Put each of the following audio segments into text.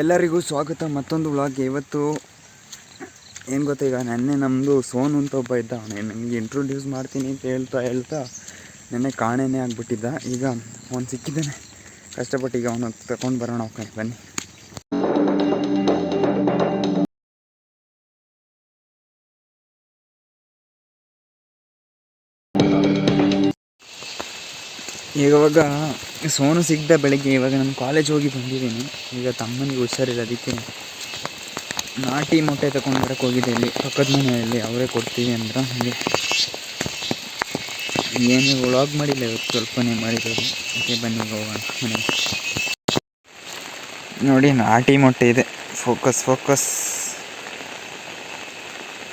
ಎಲ್ಲರಿಗೂ ಸ್ವಾಗತ. ಮತ್ತೊಂದು ವ್ಲಾಗ್ ಇವತ್ತು ಏನು ಗೊತ್ತೀಗ ನೆನ್ನೆ ನಮ್ಮದು ಸೋನು ಅಂತ ಒಬ್ಬ ಇದ್ದ. ಅವನೇ ನನಗೆ ಇಂಟ್ರೊಡ್ಯೂಸ್ ಮಾಡ್ತೀನಿ ಅಂತ ಹೇಳ್ತಾ ಹೇಳ್ತಾ ನೆನ್ನೆ ಕಾಣೆನೇ ಆಗಿಬಿಟ್ಟಿದ್ದ. ಈಗ ಅವ್ನು ಸಿಕ್ಕಿದ್ದಾನೆ. ಕಷ್ಟಪಟ್ಟು ಈಗ ಅವನು ತಗೊಂಡು ಬರೋಣ ಅವ್ಕೆ ಬನ್ನಿ ಇವಾಗ ಸೋನು ಸಿಗ್ದ ಬೆಳಗ್ಗೆ ಇವಾಗ ನಾನು ಕಾಲೇಜ್ ಹೋಗಿ ಬಂದಿದ್ದೀನಿ. ಈಗ ತಮ್ಮನಿಗೆ ಹುಷಾರಿಲ್ಲ ಅದಕ್ಕೆ ನಾಟಿ ಮೊಟ್ಟೆ ತಗೊಂಡು ಬರಕ್ಕೆ ಹೋಗಿದ್ದೆ ಇಲ್ಲಿ. ಪಕ್ಕದ ಮನೆಯಲ್ಲಿ ಅವರೇ ಕೊಡ್ತೀವಿ ಅಂದ್ರೆ ಹಾಗೆ ಏನು ವ್ಲಾಗ್ ಮಾಡಿಲ್ಲ ಇವತ್ತು, ಸ್ವಲ್ಪನೇ ಮಾಡಿದ್ರು ಓಕೆ, ಬನ್ನಿ ಹೋಗೋಣ ಮನೆಗೆ. ನೋಡಿ, ನಾಟಿ ಮೊಟ್ಟೆ ಇದೆ. ಫೋಕಸ್ ಫೋಕಸ್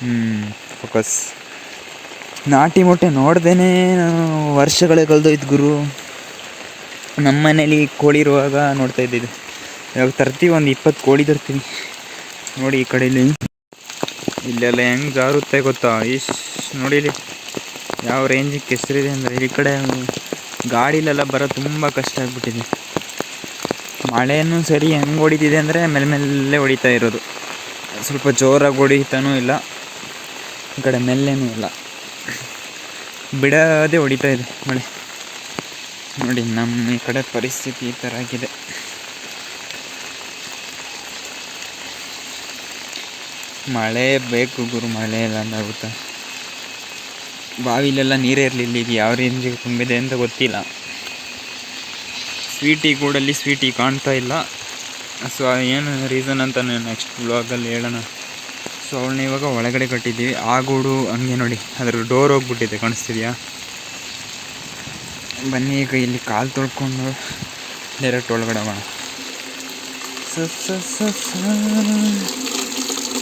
ಹ್ಞೂ ಫೋಕಸ್ ನಾಟಿ ಮೊಟ್ಟೆ ನೋಡ್ದೇ ವರ್ಷಗಳೇ ಕಳೆದೋಯ್ತು ಗುರು. ನಮ್ಮ ಮನೇಲಿ ಕೋಳಿ ಇರುವಾಗ ನೋಡ್ತಾ ಇದ್ದಿದ್ದು. ಇವಾಗ ತರ್ತೀವಿ, ಒಂದು ಇಪ್ಪತ್ತು ಕೋಳಿ ತರ್ತೀವಿ ನೋಡಿ ಈ ಕಡೆಯಲ್ಲಿ ಇಲ್ಲೆಲ್ಲ ಹೆಂಗೆ ಜಾರುತ್ತೆ ಗೊತ್ತಾ? ಇಶ್ ನೋಡಿ ಇಲ್ಲಿ. ಯಾವ ರೇಂಜಿಗೆ ಕೆಸರಿದೆ ಅಂದರೆ ಈ ಕಡೆ ಗಾಡಿಲೆಲ್ಲ ಬರೋ ತುಂಬ ಕಷ್ಟ ಆಗಿಬಿಟ್ಟಿದೆ. ಮಳೆನೂ ಸರಿ ಹೆಂಗೆ ಹೊಡಿತಿದೆ ಅಂದರೆ ಮೇಲೆ ಮೇಲೆ ಹೊಡಿತಾ ಇರೋದು. ಸ್ವಲ್ಪ ಜೋರಾಗಿ ಹೊಡಿತಾನೂ ಇಲ್ಲ. ಈ ಕಡೆ ಮೆಲ್ಲೇನೂ ಇಲ್ಲ. ಬಿಡದೆ ಹೊಡಿತಾ ಇದೆ ಮಳೆ. ನೋಡಿ, ನಮ್ಮ ಈ ಕಡೆ ಪರಿಸ್ಥಿತಿ ಈ ಥರ ಆಗಿದೆ. ಮಳೆ ಬೇಕು ಗುರು, ಮಳೆ ಇಲ್ಲ ಅಂದಾಗುತ್ತೆ? ಬಾವಿಲೆಲ್ಲ ನೀರೇ ಇರಲಿಲ್ಲ, ಇದು ಯಾವ ರೇಂಜಿಗೆ ತುಂಬಿದೆ ಅಂತ ಗೊತ್ತಿಲ್ಲ. ಸ್ವೀಟಿ ಗೂಡಲ್ಲಿ ಸ್ವೀಟಿ ಕಾಣ್ತಾ ಇಲ್ಲ. ಸೊ ಏನು ರೀಸನ್ ಅಂತ ನೆಕ್ಸ್ಟ್ ಬ್ಲಾಗಲ್ಲಿ ಹೇಳೋಣ. ಸೊ ಅವಳನ್ನ ಇವಾಗ ಒಳಗಡೆ ಕಟ್ಟಿದ್ದೀವಿ. ಆ ಗೂಡು ಹಂಗೆ ನೋಡಿ ಅದರ ಡೋರ್ ಹೋಗ್ಬಿಟ್ಟಿದೆ, ಕಾಣಿಸ್ತಿದ್ಯಾ? ಬನ್ನಿ ಈಗ ಇಲ್ಲಿ ಕಾಲು ತೊಳ್ಕೊಂಡು ಡೈರೆಕ್ಟ್ ಒಳಗಡೆ ಹೋಗೋಣ.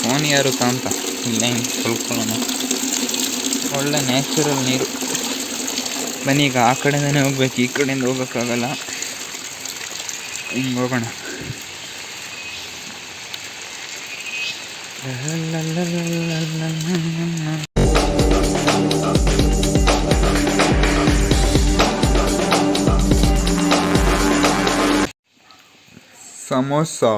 ಫೋನ್ ಯಾರು ಅಂತ ಇಲ್ಲ ಹಿಂಗೆ ತೊಳ್ಕೊಳ್ಳೋಣ ಒಳ್ಳೆ ನ್ಯಾಚುರಲ್ ನೀರು. ಬನ್ನಿ ಈಗ ಆ ಕಡೆಯಿಂದನೇ ಹೋಗ್ಬೇಕು, ಈ ಕಡೆಯಿಂದ ಹೋಗೋಕ್ಕಾಗಲ್ಲ. ಹಿಂಗೆ ಹೋಗೋಣ. சமோசா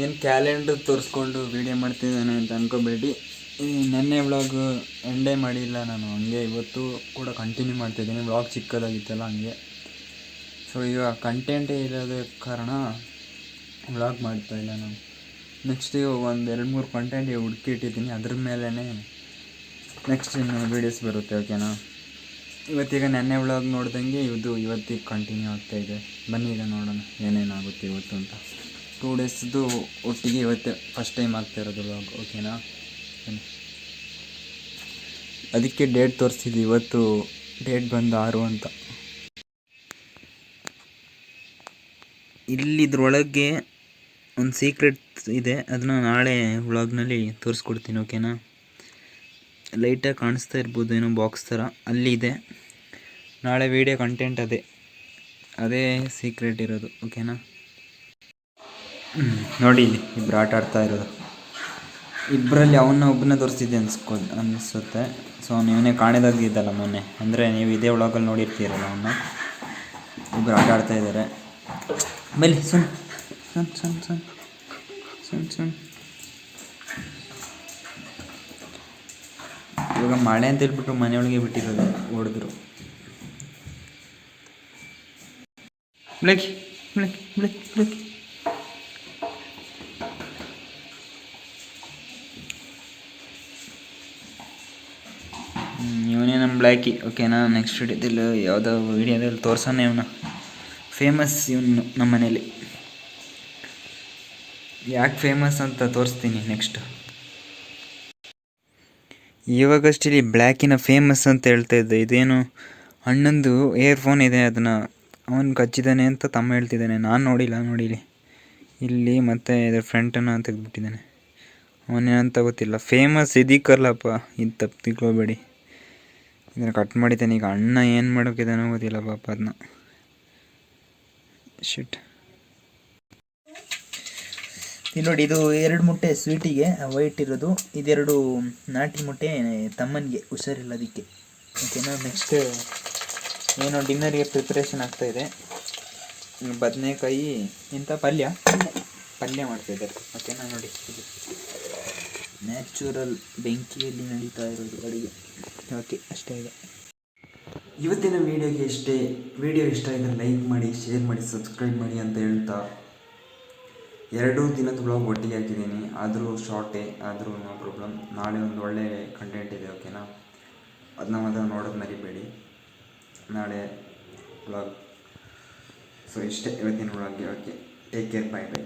ಏನು ಕ್ಯಾಲೆಂಡರ್ ತೋರಿಸ್ಕೊಂಡು ವೀಡಿಯೋ ಮಾಡ್ತಿದ್ದಾನೆ ಅಂತ ಅಂದ್ಕೋಬೇಡಿ ನೆನ್ನೆ ವ್ಲಾಗ್ ಎಂಡೇ ಮಾಡಿಲ್ಲ ನಾನು, ಹಂಗೆ ಇವತ್ತು ಕೂಡ ಕಂಟಿನ್ಯೂ ಮಾಡ್ತಿದ್ದೀನಿ ವ್ಲಾಗ್ ಚಿಕ್ಕದಾಗಿತ್ತಲ್ಲ ಹಂಗೆ. ಸೊ ಈಗ ಕಂಟೆಂಟೇ ಇರೋದ ಕಾರಣ ವ್ಲಾಗ್ ಮಾಡ್ತಾ ಇಲ್ಲ ನಾನು. ನೆಕ್ಸ್ಟ್ ಒಂದು ಎರಡು ಮೂರು ಕಂಟೆಂಟ್ ಹುಡುಕಿ ಇಟ್ಟಿದ್ದೀನಿ ಅದ್ರ ಮೇಲೇ ನೆಕ್ಸ್ಟ್ ಇನ್ನು ವೀಡಿಯೋಸ್ ಬರುತ್ತೆ ಓಕೆನಾ ಇವತ್ತೀಗ ನೆನ್ನೆ ವ್ಲಾಗ್ ನೋಡ್ದಂಗೆ ಇದು ಇವತ್ತಿಗೆ ಕಂಟಿನ್ಯೂ ಆಗ್ತಾ ಇದೆ. ಬನ್ನಿ ಈಗ ನೋಡೋಣ, ಏನೇನಾಗುತ್ತೆ ಇವತ್ತು ಅಂತ. ಟೂ ಡೇಸ್ದು ಒಟ್ಟಿಗೆ ಇವತ್ತು ಫಸ್ಟ್ ಟೈಮ್ ಆಗ್ತಾ ಇರೋದು ವ್ಲಾಗ್ ಓಕೆನಾ ಅದಕ್ಕೆ ಡೇಟ್ ತೋರಿಸ್ತಿದ್ದೆ ಇವತ್ತು ಡೇಟ್ ಬಂದು ಆರು ಅಂತ. ಇಲ್ಲಿದ್ರೊಳಗೆ ಒಂದು ಸೀಕ್ರೆಟ್ ಇದೆ ಅದನ್ನ ನಾಳೆ ವ್ಲಾಗ್ನಲ್ಲಿ ತೋರಿಸ್ಕೊಡ್ತೀನಿ ಓಕೆನಾ ಲೈಟಾಗಿ ಕಾಣಿಸ್ತಾ ಇರ್ಬೋದು, ಏನೋ ಬಾಕ್ಸ್ ಥರ. ಅಲ್ಲಿದೆ ನಾಳೆ ವೀಡಿಯೋ ಕಂಟೆಂಟ್ ಅದೇ. ಅದೇ ಸೀಕ್ರೆಟ್ ಇರೋದು ಓಕೆನಾ. ನೋಡಿ ಇಲ್ಲಿ ಇಬ್ಬರು ಆಟ ಆಡ್ತಾ ಇರೋದು. ಇಬ್ಬರಲ್ಲಿ ಅವನ್ನ ಒಬ್ಬನ ತೋರಿಸ್ತಿದ್ದೆ ಅನ್ಸ್ಕೊ ಅನಿಸುತ್ತೆ. ಸೊ ನೀವೇ ಕಾಣಿದಾಗಿದ್ದಲ್ಲ ಮೊನ್ನೆ. ಅಂದರೆ ನೀವು ಇದೇ ಒಳಗಲ್ಲಿ ನೋಡಿರ್ತೀರಲ್ಲ ಅವನ್ನ. ಇಬ್ಬರು ಆಟ ಆಡ್ತಾ ಇದ್ದಾರೆ ಬನ್ನಿ, ಸುನ್. ಸುನ್ ಸುನ್ ಸುನ್. ಸುನ್ ಸುಮ್ ಇವಾಗ ಮಳೆ ಅಂತ ಹೇಳ್ಬಿಟ್ಟು ಮನೆಯೊಳಗೆ ಬಿಟ್ಟಿರೋದು, ಹೊಡೆದ್ರು. ಬ್ಲಕ್ ಬ್ಲಕ್ ಬ್ಲಕ್ ಬೆಳಗ್ಗೆ ಬ್ಲ್ಯಾಕಿ ಓಕೆನಾ ನೆಕ್ಸ್ಟ್ ವಿಡಿಯೋದಲ್ಲಿ ಯಾವುದೋ ವಿಡಿಯೋದಲ್ಲಿ ತೋರ್ಸೋಣ ಇವನು. ಫೇಮಸ್ ಇವನು ನಮ್ಮ ಮನೇಲಿ ಯಾಕೆ ಫೇಮಸ್ ಅಂತ ತೋರಿಸ್ತೀನಿ ನೆಕ್ಸ್ಟ್ ಇವಾಗಷ್ಟು ಇಲ್ಲಿ ಬ್ಲ್ಯಾಕಿನ ಫೇಮಸ್ ಅಂತ ಹೇಳ್ತಾ ಇದ್ದೆ. ಇದೇನು ಅಣ್ಣಂದು ಏರ್ಫೋನ್ ಇದೆ, ಅದನ್ನು ಅವನು ಕಚ್ಚಿದ್ದಾನೆ ಅಂತ ತಮ್ಮ ಹೇಳ್ತಿದ್ದಾನೆ. ನಾನು ನೋಡಿಲ್ಲ, ನೋಡಿಲಿ. ಇಲ್ಲಿ ಮತ್ತು ಇದ್ರ ಫ್ರಂಟನ್ನು ತೆಗೆದುಬಿಟ್ಟಿದ್ದಾನೆ. ಅವನೇನಂತ ಗೊತ್ತಿಲ್ಲ. ಫೇಮಸ್ ಇದಕ್ಕಲ್ಲಪ್ಪ ಇದು ತಪ್ಪು ತಿಳ್ಕೊಬೇಡಿ ಇದನ್ನು ಕಟ್ ಮಾಡಿದ್ದಾನೆ. ಈಗ ಅಣ್ಣ ಏನು ಮಾಡೋಕ್ಕಿದ್ದಾನೋ ಗೊತ್ತಿಲ್ಲ ಪಾಪ ಅದನ್ನ ಶಿಟ್ ಇಲ್ಲಿ ನೋಡಿ, ಇದು ಎರಡು ಮುಟ್ಟೆ ಸ್ವೀಟಿಗೆ ವೈಟ್ ಇರೋದು. ಇದೆರಡು ನಾಟಿ ಮುಟ್ಟೆ ತಮ್ಮನಿಗೆ, ಹುಷಾರಿಲ್ಲದಕ್ಕೆ. ಓಕೆನಾ ನೆಕ್ಸ್ಟ್ ಏನೋ ಡಿನ್ನರ್ಗೆ ಪ್ರಿಪ್ರೇಷನ್ ಆಗ್ತಾಯಿದೆ ಬದನೇಕಾಯಿ ಇಂಥ ಪಲ್ಯ? ಪಲ್ಯ ಮಾಡ್ತಾಯಿದ್ದಾರೆ ಓಕೆನಾ, ನೋಡಿ. ನ್ಯಾಚುರಲ್ ಬೆಂಕಿಯಲ್ಲಿ ನಡೀತಾ ಇರೋದು ಅಡುಗೆ. ಓಕೆ ಅಷ್ಟೇ ಇದೆ. ಇವತ್ತಿನ ವಿಡಿಯೋಗೆ ಇಷ್ಟೇ ವಿಡಿಯೋ ಇಷ್ಟ ಇದ್ದರೆ ಲೈಕ್ ಮಾಡಿ ಶೇರ್ ಮಾಡಿ ಸಬ್ಸ್ಕ್ರೈಬ್ ಮಾಡಿ ಅಂತ ಹೇಳ್ತಾ ಎರಡೂ ದಿನದ ಬ್ಲಾಗ್ ಒಟ್ಟಿಗೆ ಹಾಕಿದ್ದೀನಿ. ಆದರೂ ಶಾರ್ಟೇ ಆದರೂ ನೋ ಪ್ರಾಬ್ಲಮ್ ನಾಳೆ ಒಂದು ಒಳ್ಳೆ ಕಂಟೆಂಟ್ ಇದೆ ಓಕೆನಾ ಅದನ್ನ ಮಾತ್ರ ನೋಡೋದು ಮರಿಬೇಡಿ. ನಾಳೆ ಬ್ಲಾಗ್ ಸೊ ಇಷ್ಟೇ ಇವತ್ತಿನ ಬ್ಲಾಗ್ಗೆ okay take care bye bye